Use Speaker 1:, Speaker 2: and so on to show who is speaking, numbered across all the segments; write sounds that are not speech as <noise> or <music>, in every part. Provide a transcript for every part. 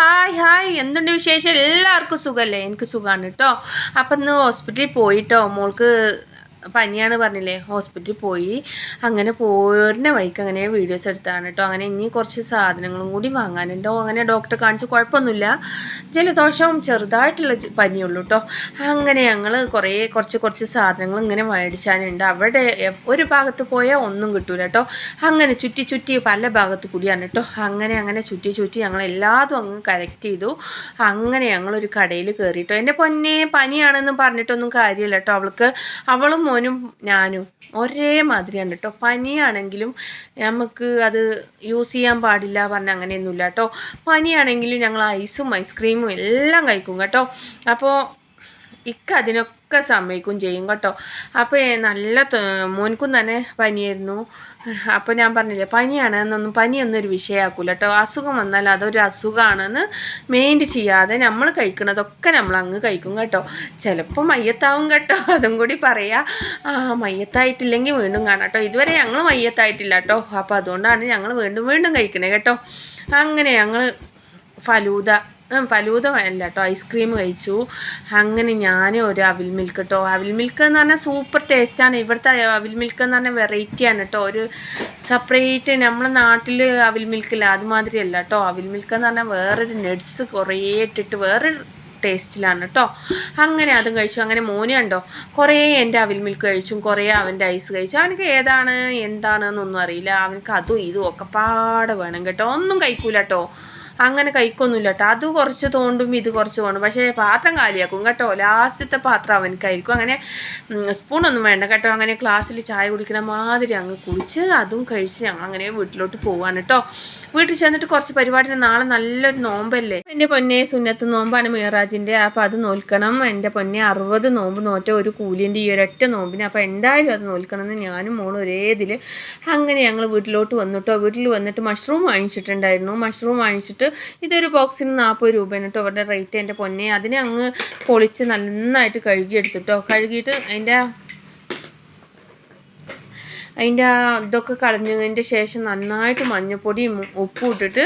Speaker 1: Hi hi. എന്തുണ്ട് വിശേഷം? എല്ലാവർക്കും സുഖമല്ലേ എനിക്ക് സുഖമാണ് കേട്ടോ അപ്പം ഇന്ന് ഹോസ്പിറ്റലിൽ പോയിട്ടോ. മോൾക്ക് പനിയാണ് പറഞ്ഞില്ലേ ഹോസ്പിറ്റലിൽ പോയി. അങ്ങനെ പോരുന്ന വഴിക്ക് അങ്ങനെ വീഡിയോസ് എടുത്താണ് കേട്ടോ അങ്ങനെ ഇനി കുറച്ച് സാധനങ്ങളും കൂടി വാങ്ങാനുണ്ടോ. അങ്ങനെ ഡോക്ടറെ കാണിച്ച് കുഴപ്പമൊന്നുമില്ല. ജലദോഷവും ചെറുതായിട്ടുള്ള പനിയുള്ളൂ കേട്ടോ അങ്ങനെ ഞങ്ങൾ കുറേ കുറച്ച് കുറച്ച് സാധനങ്ങൾ ഇങ്ങനെ മേടിച്ചാനുണ്ട്. അവിടെ ഒരു ഭാഗത്ത് പോയാൽ ഒന്നും കിട്ടൂല കേട്ടോ അങ്ങനെ ചുറ്റി ചുറ്റി പല ഭാഗത്ത് കൂടിയാണ് കേട്ടോ അങ്ങനെ അങ്ങനെ ചുറ്റി ചുറ്റി ഞങ്ങൾ എല്ലാതും അങ്ങ് കലക്ട് ചെയ്തു. അങ്ങനെ ഞങ്ങളൊരു കടയിൽ കയറിയിട്ടോ എന്റെ പൊന്നെ പനിയാണെന്ന് പറഞ്ഞിട്ടൊന്നും കാര്യമില്ല കേട്ടോ അവൾക്ക് അവളും മോനും ഞാനും ഒരേ മാതിരിയാണ് കേട്ടോ പനിയാണെങ്കിലും നമുക്ക് അത് യൂസ് ചെയ്യാൻ പാടില്ല പറഞ്ഞ അങ്ങനെയൊന്നുമില്ല കേട്ടോ. പനിയാണെങ്കിലും ഞങ്ങൾ ഐസും ഐസ്ക്രീമും എല്ലാം കഴിക്കും കേട്ടോ. അപ്പോൾ ഇക്ക അതിനൊക്കെ സമ്മതിക്കും ചെയ്യും കേട്ടോ. അപ്പോൾ നല്ല മോനിക്കും തന്നെ പനിയായിരുന്നു. അപ്പോൾ ഞാൻ പറഞ്ഞില്ലേ പനിയാണ് എന്നൊന്നും പനിയൊന്നും ഒരു വിഷയമാക്കൂല കേട്ടോ. അസുഖം വന്നാൽ അതൊരു അസുഖമാണെന്ന് മെയിന്റ് ചെയ്യാതെ നമ്മൾ കഴിക്കുന്നതൊക്കെ നമ്മൾ അങ്ങ് കഴിക്കും കേട്ടോ. ചിലപ്പോൾ മയ്യത്താവും കേട്ടോ. അതും കൂടി പറയാ. മയ്യത്തായിട്ടില്ലെങ്കിൽ വീണ്ടും കാണാം കേട്ടോ. ഇതുവരെ ഞങ്ങൾ മയ്യത്തായിട്ടില്ല കേട്ടോ. അപ്പോൾ അതുകൊണ്ടാണ് ഞങ്ങൾ വീണ്ടും വീണ്ടും കഴിക്കണേ കേട്ടോ. അങ്ങനെ ഞങ്ങൾ ഫലൂദ ഫലൂദ അല്ല കേട്ടോ. ഐസ്ക്രീം കഴിച്ചു. അങ്ങനെ ഞാൻ ഒരു അവിൽ മിൽക്ക് കേട്ടോ അവിൽ മിൽക്ക് എന്ന് പറഞ്ഞാൽ സൂപ്പർ ടേസ്റ്റാണ് ഇവിടുത്തെ അവിൽ മിൽക്ക് എന്ന് പറഞ്ഞാൽ വെറൈറ്റിയാണ് കേട്ടോ. ഒരു സെപ്പറേറ്റ് നമ്മുടെ നാട്ടിൽ അവിൽ മിൽക്കില്ല അതുമാതിരി അല്ല കേട്ടോ. അവിൽ മിൽക്ക് എന്ന് പറഞ്ഞാൽ വേറൊരു നട്സ് കുറേ ഇട്ടിട്ട് വേറൊരു ടേസ്റ്റിലാണ് കേട്ടോ. അങ്ങനെ അതും കഴിച്ചു. അങ്ങനെ മോനെ ഉണ്ടോ കുറേ എന്റെ അവിൽ മിൽക്ക് കഴിച്ചും കുറേ അവന്റെ ഐസ് കഴിച്ചു. അവനക്ക് ഏതാണ് എന്താണെന്നൊന്നും അറിയില്ല. അവനക്ക് അതും ഇതും ഒക്കെ പാടെ വേണം കേട്ടോ. ഒന്നും കഴിക്കൂല കേട്ടോ. അങ്ങനെ കഴിക്കൊന്നുമില്ല കേട്ടോ അത് കുറച്ച് തോണ്ടും ഇത് കുറച്ച് തോണ്ടും. പക്ഷേ പാത്രം കാലിയാക്കും കേട്ടോ. ലാസ്റ്റത്തെ പാത്രം അവനക്കായിരിക്കും. അങ്ങനെ സ്പൂണൊന്നും വേണ്ട കേട്ടോ. അങ്ങനെ ക്ലാസ്സിൽ ചായ കുടിക്കുന്ന മാതിരി അങ്ങ് കുടിച്ച് അതും കഴിച്ച് ഞങ്ങൾ അങ്ങനെ വീട്ടിലോട്ട് പോവാണ് കേട്ടോ. വീട്ടിൽ ചെന്നിട്ട് കുറച്ച് പരിപാടിന് നാളെ നല്ലൊരു നോമ്പല്ലേ? എന്റെ പൊന്നെ സുന്നത്ത് നോമ്പാണ് മീറാജിന്റെ. അപ്പോൾ അത് നോൽക്കണം. എന്റെ പൊന്നെ അറുപത് നോമ്പ് നോറ്റ ഒരു കൂലിന്റെ ഈ ഒരൊറ്റ നോമ്പിന്. അപ്പോൾ എന്തായാലും അത് നോൽക്കണം എന്ന് ഞാനും മോളും ഒരേ ഇതിൽ അങ്ങനെ ഞങ്ങൾ വീട്ടിലോട്ട് വന്നിട്ടോ വീട്ടിൽ വന്നിട്ട് മഷ്റൂം വാങ്ങിച്ചിട്ടുണ്ടായിരുന്നു. മഷ്റൂം വാങ്ങിച്ചിട്ട് ഇതൊരു ബോക്സിന് നാൽപ്പത് രൂപയാണ് കേട്ടോ അവരുടെ റേറ്റ് എന്റെ പൊന്നെ. അതിനെ അങ്ങ് പൊളിച്ച് നന്നായിട്ട് കഴുകിയെടുത്തിട്ടോ കഴുകിയിട്ട് അതിന്റെ അതിന്റെ ആ ഇതൊക്കെ കളഞ്ഞതിന്റെ ശേഷം നന്നായിട്ട് മഞ്ഞപ്പൊടിയും ഉപ്പും ഇട്ടിട്ട്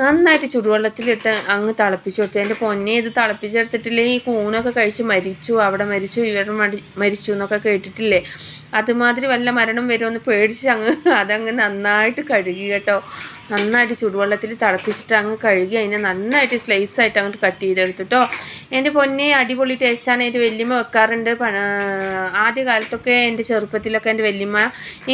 Speaker 1: നന്നായിട്ട് ചുടുവെള്ളത്തിലിട്ട് അങ്ങ് തിളപ്പിച്ചു കൊടുത്തു. എന്റെ പൊന്നെ ഇത് തിളപ്പിച്ചെടുത്തിട്ടില്ലേ? ഈ കൂണൊക്കെ കഴിച്ച് മരിച്ചു അവിടെ മരിച്ചു ഇവർ മടി മരിച്ചു എന്നൊക്കെ കേട്ടിട്ടില്ലേ? അതുമാതിരി വല്ല മരണം വരുമെന്ന് പേടിച്ച് അങ്ങ് <laughs> അതങ്ങ് നന്നായിട്ട് കഴുകി കേട്ടോ. നന്നായിട്ട് ചുടുവെള്ളത്തിൽ തിളപ്പിച്ചിട്ട് അങ്ങ് കഴുകി അതിനെ നന്നായിട്ട് സ്ലൈസ് ആയിട്ട് അങ്ങോട്ട് കട്ട്. ചെയ്തെടുത്തിട്ടോ എന്റെ പൊന്നെ അടിപൊളി ടേസ്റ്റാണ് എന്റെ വല്യമ്മ വെക്കാറുണ്ട്. ആദ്യ കാലത്തൊക്കെ എന്റെ ചെറുപ്പത്തിലൊക്കെ എന്റെ വല്യമ്മ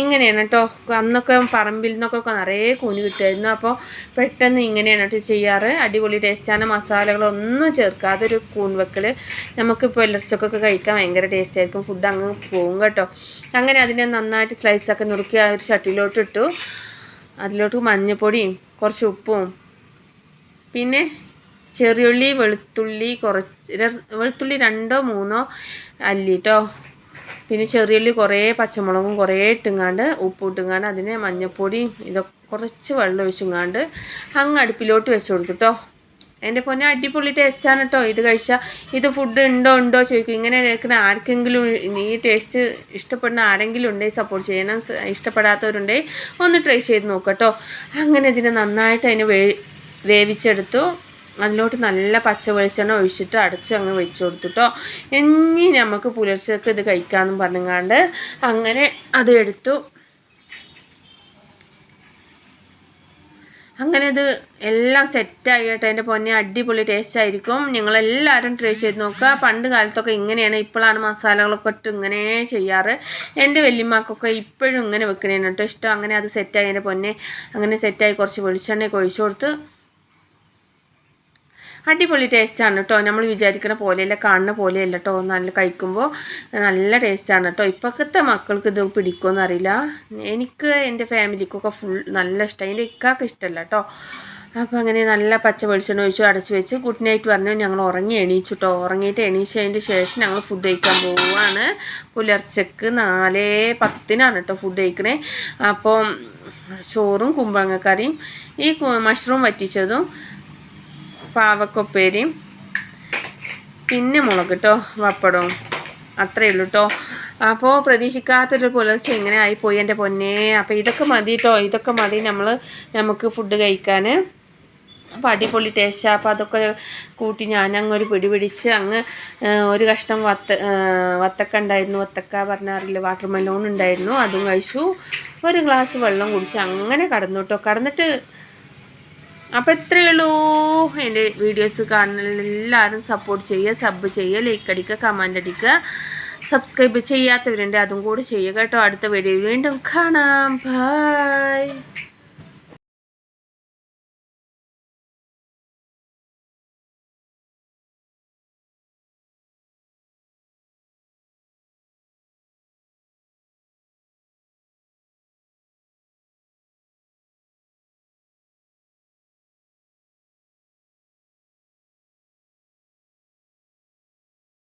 Speaker 1: ഇങ്ങനെയാണ് കേട്ടോ അന്നൊക്കെ പറമ്പിൽ നിന്നൊക്കെ നിറയെ കൂന് കിട്ടുമായിരുന്നു. അപ്പോൾ പെട്ടെന്ന് ഇങ്ങനെയാണ് കേട്ടോ ചെയ്യാറ്. അടിപൊളി ടേസ്റ്റാണ് മസാലകളൊന്നും ചേർക്കാതെ ഒരു കൂൺ വെക്കൽ നമുക്കിപ്പോൾ ഇലർച്ചക്കൊക്കെ കഴിക്കാൻ ഭയങ്കര ടേസ്റ്റ് ആയിരിക്കും. ഫുഡ് അങ്ങ് പോകും കേട്ടോ. അങ്ങനെ അതിനെ നന്നായിട്ട് സ്ലൈസൊക്കെ നുറുക്കി ആ ഒരു ചട്ടിയിലോട്ട് അതിലോട്ട് മഞ്ഞൾപ്പൊടിയും കുറച്ച് ഉപ്പും. പിന്നെ ചെറിയുള്ളി വെളുത്തുള്ളി കുറച്ച് വെളുത്തുള്ളി രണ്ടോ മൂന്നോ അല്ലി കേട്ടോ പിന്നെ ചെറിയുള്ളി കുറേ പച്ചമുളകും കുറേ ഇട്ടുങ്ങാണ്ട് ഉപ്പ് ഇട്ടുങ്ങാണ്ട് അതിനെ മഞ്ഞൾപ്പൊടിയും ഇതൊക്കെ കുറച്ച് വെള്ളം ഒഴിച്ചുങ്ങാണ്ട് അങ്ങ് അടുപ്പിലോട്ട് വെച്ച് കൊടുത്തിട്ടോ എന്റെ പൊന്നെ അടിപൊളി ടേസ്റ്റാണ് കേട്ടോ ഇത് കഴിച്ചാൽ ഇത് ഫുഡ് ഉണ്ടോ ഉണ്ടോ ചോദിക്കും. ഇങ്ങനെ കേൾക്കുന്ന ആർക്കെങ്കിലും ഈ ടേസ്റ്റ് ഇഷ്ടപ്പെടുന്ന ആരെങ്കിലും ഉണ്ടെങ്കിൽ സപ്പോർട്ട് ചെയ്യണം ഇഷ്ടപ്പെടാത്തവരുണ്ടെങ്കിൽ ഒന്ന് ട്രൈ ചെയ്ത് നോക്കാം കേട്ടോ അങ്ങനെ ഇതിനെ നന്നായിട്ട് അതിനെ വേവിച്ചെടുത്തു. അതിലോട്ട് നല്ല പച്ച വെളിച്ചെണ്ണ ഒഴിച്ചിട്ട് അടച്ച് അങ്ങ് വെച്ച് കൊടുത്തുട്ടോ. ഇനി നമുക്ക് പുലർച്ചക്ക് ഇത് കഴിക്കാമെന്നും പറഞ്ഞാണ്ട് അങ്ങനെ അത് എടുത്തു. അങ്ങനെ ഇത് എല്ലാം സെറ്റായി കേട്ടോ എന്റെ പൊന്നെ അടിപൊളി ടേസ്റ്റ് ആയിരിക്കും. നിങ്ങളെല്ലാവരും ട്രൈ ചെയ്ത് നോക്കുക. പണ്ട് കാലത്തൊക്കെ ഇങ്ങനെയാണ്. ഇപ്പോഴാണ് മസാലകളൊക്കെ ഇട്ട് ഇങ്ങനെ ചെയ്യാറ്. എന്റെ വല്യമ്മക്കൊക്കെ ഇപ്പോഴും ഇങ്ങനെ വെക്കണേന് കേട്ടോ ഇഷ്ടം. അങ്ങനെ അത് സെറ്റായി എന്റെ പൊന്നെ അങ്ങനെ സെറ്റായി കുറച്ച് വെളിച്ചെണ്ണയൊക്കെ ഒഴിച്ചു കൊടുത്ത് അടിപൊളി ടേസ്റ്റാണ് കേട്ടോ. നമ്മൾ വിചാരിക്കുന്ന പോലെയല്ല കാണുന്ന പോലെയല്ല കേട്ടോ. നല്ല കഴിക്കുമ്പോൾ നല്ല ടേസ്റ്റാണ് കേട്ടോ. ഇപ്പോഴത്തെ മക്കൾക്ക് ഇത് പിടിക്കുമെന്ന് അറിയില്ല. എനിക്ക് എന്റെ ഫാമിലിക്കൊക്കെ ഫുൾ നല്ല ഇഷ്ടം. എന്റെ ഇക്കാക്ക് ഇഷ്ടമല്ല കേട്ടോ. അപ്പോൾ അങ്ങനെ നല്ല പച്ച വെളിച്ചെണ്ണ ഒഴിച്ചു അടച്ച് വെച്ച് ഗുഡ് നൈറ്റ് പറഞ്ഞു ഞങ്ങൾ ഉറങ്ങി എണീച്ചു കേട്ടോ. ഉറങ്ങിയിട്ട് എണീച്ചതിന്റെ ശേഷം ഞങ്ങൾ ഫുഡ് കഴിക്കാൻ പോവുകയാണ് പുലർച്ചക്ക് നാല് പത്തിനാണ് കേട്ടോ ഫുഡ് കഴിക്കണേ. അപ്പോൾ ചോറും കുമ്പളങ്ങക്കറിയും ഈ മഷ്റൂം വറ്റിച്ചതും പാവക്കൊപ്പേരിയും. പിന്നെ മുളക് കേട്ടോ പപ്പടവും അത്രയേ ഉള്ളൂ കേട്ടോ അപ്പോൾ പ്രതീക്ഷിക്കാത്തൊരു പുലർച്ചെ ഇങ്ങനെ ആയിപ്പോയി എന്റെ പൊന്നെ. അപ്പോൾ ഇതൊക്കെ മതി കേട്ടോ ഇതൊക്കെ മതി നമ്മൾ നമുക്ക് ഫുഡ് കഴിക്കാൻ അപ്പോൾ അടിപൊളി ടേസ്റ്റ്. അപ്പോൾ അതൊക്കെ കൂട്ടി ഞാൻ അങ്ങ് ഒരു പിടി പിടിച്ച് അങ്ങ് ഒരു കഷ്ണം വത്ത വത്തക്ക ഉണ്ടായിരുന്നു. വത്തക്ക പറഞ്ഞാറില്ല വാട്ടർ മെലോൺ ഉണ്ടായിരുന്നു. അതും കഴിച്ചു. ഒരു ഗ്ലാസ് വെള്ളം കുടിച്ച് അങ്ങനെ കടന്നു കേട്ടോ കടന്നിട്ട് അപ്പോൾ ഇത്രയേ ഉള്ളൂ. എന്റെ വീഡിയോസ് കാണുന്ന എല്ലാവരും സപ്പോർട്ട് ചെയ്യുക സബ് ചെയ്യുക ലൈക്ക് അടിക്കുക കമന്റ് അടിക്കുക. സബ്സ്ക്രൈബ് ചെയ്യാത്തവരുണ്ട് അതും കൂടി ചെയ്യുക കേട്ടോ. അടുത്ത വീഡിയോ വീണ്ടും കാണാം. ബൈ